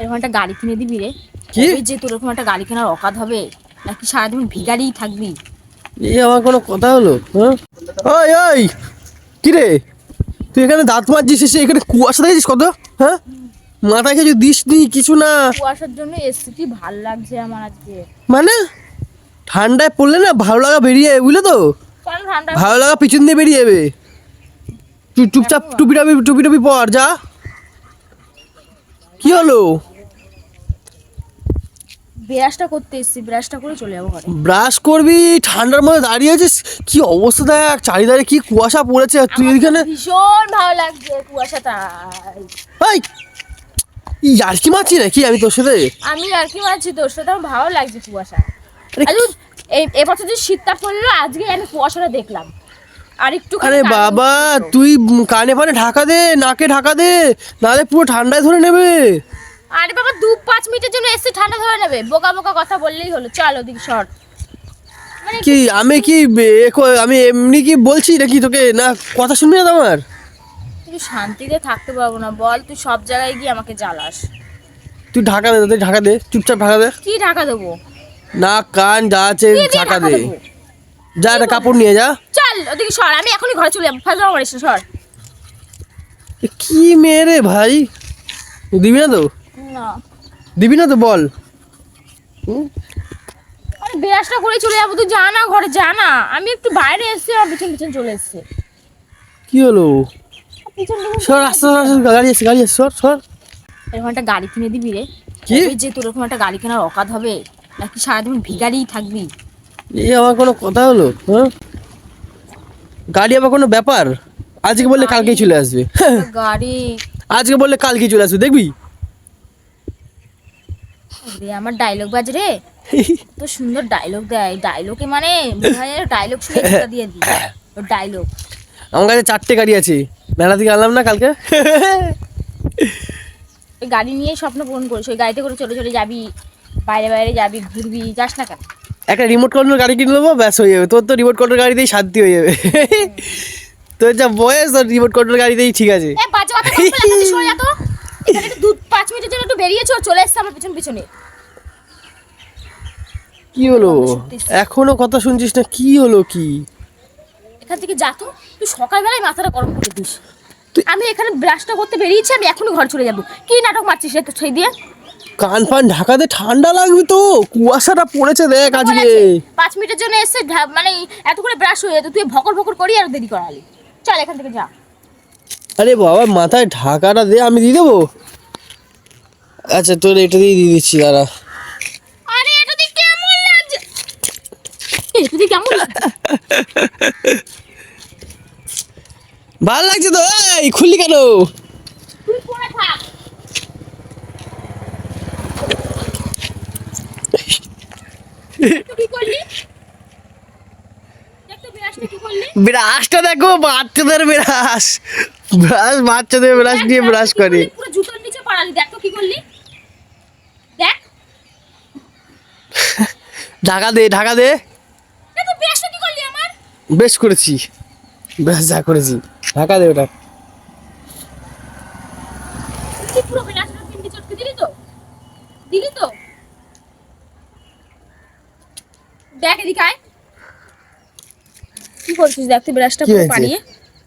এরকম একটা গাড়ি কিনে দিবি রে। কি? যে তোর এরকম একটা গাড়ি কেনার অকাত হবে? নাকি সারাদিন ভিগারিই থাকবি? এই আমার কোনো কথা হলো হ্যাঁ? ওই ওই! কি রে? তুই এখানে দাঁত মাজছিস এসে এখানে কুয়াশা দেখেছিস কত? হ্যাঁ? মাথায় কিছু দিস নি কিছু না। কুয়াশার জন্য এসছি কি ভালো লাগছে আমার আজকে। মানে? ঠান্ডায় পড়লে না ভালো লাগা বেরিয়ে যাবে বুঝলে তো? ঠান্ডা ভালো লাগা পিছন দিয়ে বেরিয়ে যাবে। চুপচাপ টুপি টাপি টুপি টুপি পর যা। কি হলো? ব্রাশটা করতে এসছি ব্রাশটা করে চলে যাব ঘরে। ব্রাশ করবি? ঠান্ডার মধ্যে দাঁড়িয়ে আছিস? কি অবস্থা দেখ চারিধারে কি কুয়াশা পড়েছে। আর তুই এখানে ভীষণ ভালো লাগছে কুয়াশাটা এই আর কি মারছি নাকি আমি তোর সাথে? আমি আর কি মারছি তোর সাথে আমার ভালো লাগছে কুয়াশা। এই এবছর যে শীতটা পড়ল আজকে আমি কুয়াশাটা দেখলাম। আর একটু আরে বাবা তুই কানে ফানে ঢাকা দে নাকে ঢাকা দে নাহলে পুরো ঠান্ডায় ধরে নেবে। আরে বাবা দু পাঁচ মিনিটের জন্য এসে ঠান্ডা ধরে নেবে। বোকা বোকা কথা বললেই হলো। চল ওদিকে শর্ট মানে কি আমি কি আমি এমনি কি বলছি নাকি তোকে? না কথা শুনবি না আমার? তুই শান্তিতে থাকতে পারব না। বল তুই সব জায়গায় গিয়ে আমাকে জ্বালাস। তুই ঢাকা দে তুই ঢাকা দে চুপচাপ ঢাকা দে। কি ঢাকা দেবো? না কান যা আছে ঢাকা দে? যা একটা কাপড় নিয়ে যা। চল ওদিকে সর আমি এখনই ঘরে চলে যাব। ফাজলাম মারিস না, সর। কি মেয়ে রে ভাই? দিবি না তো? না। দিবি না তো বল। হুম? আরে বিরাজটা করে চলে যাব তুই যা না ঘরে যা না। আমি একটু বাইরে এসেছি আর পিছন পিছন চলে এসেছি। কি হলো? পিছন পিছন সর আস্তে আস্তে গাড়ি আছে গাড়ি আছে সর সর। এরকম একটা গাড়ি কিনে দিবি রে। কি? কবে যে তোর এরকম একটা গাড়ি কেনার অকাত হবে নাকি সারাদিন ভিগারিই থাকবি? এই আমার কোনো কথা হলো? হ্যাঁ? গাড়ি আবার কোনো ব্যাপার? আজকে বললে কালকেই চলে আসবে। গাড়ি। আজকে বললে কালকেই চলে আসবে দেখবি? আমার ডায়লগ বাজ রে। তো সুন্দর ডায়লগ দেয়। ডায়লগে মানে ডায়লগ শুনে দিয়ে দিই। ডায়লগ আমার কাছে চারটে গাড়ি আছে। মেলা থেকে আনলাম না কালকে? গাড়ি নিয়ে স্বপ্ন পূরণ করিস। ওই গাড়িতে করে চলে চলে যাবি বাইরে বাইরে যাবি ঘুরবি যাস না কেন? একটা রিমোট কন্ট্রোল গাড়ি কিনে নেব ব্যাস হয়ে যাবে। তোর তো রিমোট কন্ট্রোল গাড়িতেই শান্তি হয়ে যাবে। তোর যা বয়স তোর রিমোট কন্ট্রোল গাড়িতেই ঠিক আছে। এখান এখানে দু পাঁচ মিনিটের জন্য একটু বেরিয়েছো চলে এসছে আমার পিছন পিছনে। কি হলো? এখনও কথা শুনছিস না? কি হলো কি? এখান থেকে যা তো তুই সকালবেলায় মাথাটা গরম করে দিস। তুই- আমি এখানে ব্রাশটা করতে বেরিয়েছি আমি এখনই ঘর চলে যাব। কি নাটক মারছিস সেই দিয়ে? কান ফান ঢাকাতে ঠান্ডা লাগবে তো। কুয়াশাটা পড়েছে দেখ আজকে। পাঁচ মিনিটের জন্য এসে মানে এত করে ব্রাশ হয়ে যেত তুই ভকর ভকর করি আর দেরি করালি। চল এখান থেকে যা। আরে বাবা মাথায় ঢাকাটা দে আমি দিয়ে দেবো? আচ্ছা তোর এটা দিয়ে দিয়ে দিচ্ছি দাঁড়া। আরে এটা তুই কেমন লাগছে? এটা তুই কেমন লাগছে? ভালো লাগছে তো এই খুললি কেন তুই পরে থাক তুই কি করলি? ব্রাশটা দেখো বাচ্চাদের ব্রাশ ব্রাশ বাচ্চাদের ব্রাশ দিয়ে ব্রাশ করে। পুরো জুতোর নিচে পড়ালি দেখ তো কি করলি। দেখ। ঢাকা দে ঢাকা দে। বেশ করেছি। ব্রাশ যা করেছি। ঢাকা দে ওটা তুই পুরো ব্রাশটা পিন্ডি চটকে দিলি তো দিলি তো দেখ এদিকে আয়। কি করছিস দেখ তুই ব্রাশটা কি হয়েছে? পাড়িয়ে।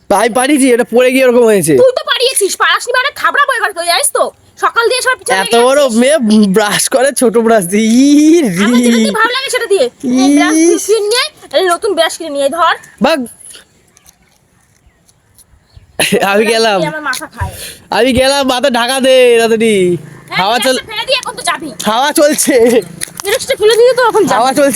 পাই পারিছি এটা পড়ে গিয়ে এরকম হয়েছে। তুই তো পাড়িয়েছিস পাড়াসনি মানে থাবড়া বই ঘর তুই জানিস তো? সকাল দিয়ে সব পিছনে এত বড় মেয়ে ব্রাশ করে ছোট ব্রাশ দিয়ে। ই আমি যেটা দিয়ে ভালো লাগে সেটা দিয়ে। এই ব্রাশ ইস। কিনে নিয়ে এই নতুন ব্রাশ কিনে নিয়ে আয়, ধর। ভাগ আমি গেলাম। দিয়ে আমার মাথা খায়। আমি গেলাম মাথা ঢাকা দে তাড়াতাড়ি। হ্যাঁ, হাওয়া চল ব্রাশটা ফেলে দিয়ে এখন তো যাবি। হাওয়া চলছে। ব্রাশটা ফেলে দিয়ে তো এখন যাবি। হাওয়া চলছে।